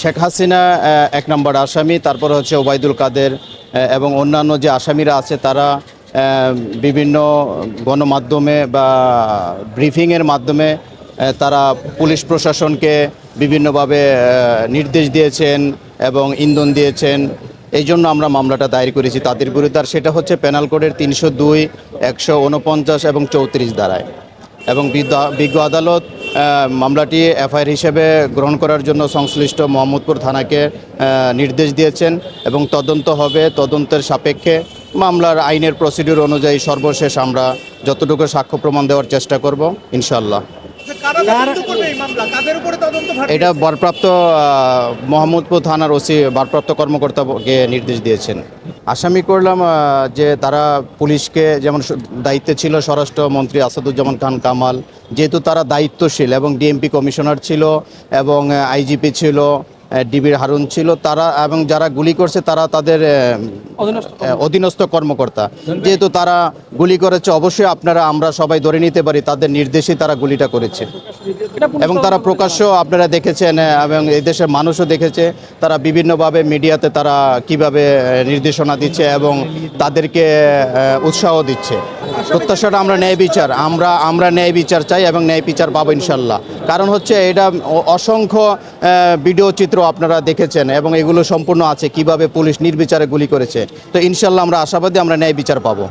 শেখ হাসিনা এক নম্বর আসামি, তারপর হচ্ছে ওবায়দুল কাদের এবং অন্যান্য যে আসামিরা আছে তারা বিভিন্ন গণমাধ্যমে বা ব্রিফিংয়ের মাধ্যমে তারা পুলিশ প্রশাসনকে বিভিন্নভাবে নির্দেশ দিয়েছেন এবং ইন্ধন দিয়েছেন। এই জন্য আমরা মামলাটা দায়ের করেছি। তাদের বিরুদ্ধে আর সেটা হচ্ছে পেনাল কোডের তিনশো দুই, একশো উনপঞ্চাশ এবং চৌত্রিশ দ্বারায় এবং বিজ্ঞ আদালত মামলাটি এফআইআর হিসেবে গ্রহণ করার জন্য সংশ্লিষ্ট মোহাম্মদপুর থানাকে নির্দেশ দিয়েছেন এবং তদন্ত হবে তদন্তের সাপেক্ষে। মামলার আইনের প্রসিডিউর অনুযায়ী সর্বশেষ আমরা যতটুকু সাক্ষ্য প্রমাণ দেওয়ার চেষ্টা করব ইনশাল্লাহ এটা বরপ্রাপ্ত মোহাম্মদপুর থানার ওসি ভারপ্রাপ্ত কর্মকর্তাকে নির্দেশ দিয়েছেন। আসামি করলাম যে তারা পুলিশকে যেমন দায়িত্বে ছিল স্বরাষ্ট্রমন্ত্রী আসাদুজ্জামান খান কামাল যেহেতু তারা দায়িত্বশীল এবং ডিএমপি কমিশনার ছিল এবং আইজিপি ছিল ডিবির হারুন ছিল তারা এবং যারা গুলি করছে তারা তাদের অধীনস্থ কর্মকর্তা। যেহেতু তারা গুলি করেছে অবশ্যই আপনারা আমরা সবাই ধরে নিতে পারি তাদের নির্দেশে তারা গুলিটা করেছে। এবং তারা প্রকাশ্য আপনারা দেখেছেন এবং এই দেশের মানুষও দেখেছে তারা বিভিন্নভাবে মিডিয়াতে তারা কীভাবে নির্দেশনা দিচ্ছে এবং তাদেরকে উৎসাহ দিচ্ছে। প্রত্যাশাটা আমরা ন্যায় বিচার আমরা আমরা ন্যায় বিচার চাই এবং ন্যায় বিচার পাবো ইনশাল্লাহ। কারণ হচ্ছে এটা অসংখ্য ভিডিও চিত্র আপনারা দেখেছেন এবং এগুলো সম্পূর্ণ আছে। কীভাবে পুলিশ নির্বিচারে গুলি করেছে। তো ইনশাল্লাহ আমরা আশাবাদী আমরা ন্যায় বিচার পাবো।